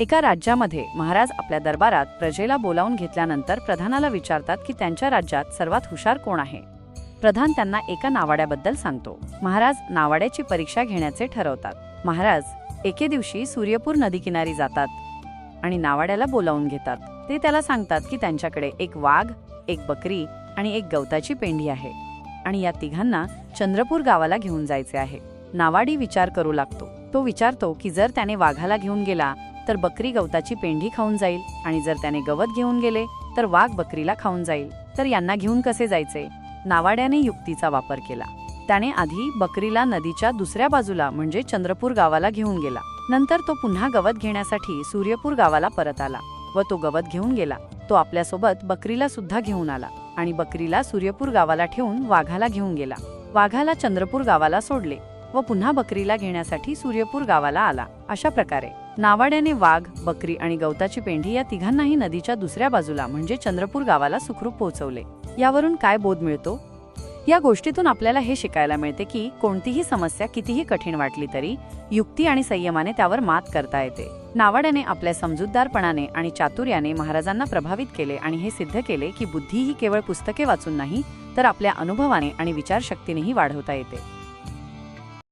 एका राज्यामध्ये महाराज आपल्या दरबारात प्रजेला बोलावून घेतल्यानंतर प्रधानाला विचारतात की त्यांच्या राज्यात सर्वात हुशार कोण आहे? प्रधान त्यांना एका नावाड्याबद्दल सांगतो. महाराज नावाड्याची परीक्षा घेण्याचे ठरवतात. महाराज एके दिवशी सूर्यपूर नदीकिनारी जातात आणि नावाड्याला बोलावून घेतात. ते त्याला सांगतात की त्यांच्याकडे एक वाघ एक बकरी आणि एक गवताची पेंढी आहे आणि या तिघांना चंद्रपूर गावाला घेऊन जायचे आहे. नावाडी विचार करू लागतो. तो विचारतो की जर त्याने वाघाला घेऊन गेला तर बकरी गवताची पेंढी खाऊन जाईल आणि जर त्याने गवत घेऊन गेले तर वाघ बकरीला खाऊन जाईल. तर यांना घेऊन कसे जायचे? नावाड्याने युक्तीचा वापर केला. त्याने आधी बकरीला नदीच्या दुसऱ्या बाजूला म्हणजे चंद्रपूर गावाला घेऊन गेला. नंतर तो पुन्हा गवत घेण्यासाठी सूर्यपूर गावाला परत आला व तो गवत घेऊन गेला. तो आपल्यासोबत बकरीला सुद्धा घेऊन आला आणि बकरीला सूर्यपूर गावाला ठेवून वाघाला घेऊन गेला. वाघाला चंद्रपूर गावाला सोडले. व पुन्हा बकरीला घेण्यासाठी सूर्यपूर गावाला आला. अशा प्रकारे नावाड्याने वाघ बकरी आणि गवताची पेंढी या तिघांनाही नदीच्या दुसऱ्या बाजूला म्हणजे चंद्रपूर गावाला सुखरूप पोहोचवले. यावरून काय बोध मिळतो? या गोष्टीतून आपल्याला हे शिकायला मिळते की कोणतीही समस्या कितीही कठीण वाटली तरी युक्ती आणि संयमाने त्यावर मात करता येते. नावाड्याने आपल्या समजूतदारपणाने आणि चातुर्याने महाराजांना प्रभावित केले आणि हे सिद्ध केले की बुद्धी ही केवळ पुस्तके वाचून नाही तर आपल्या अनुभवाने आणि विचारशक्तीनेही वाढवता येते.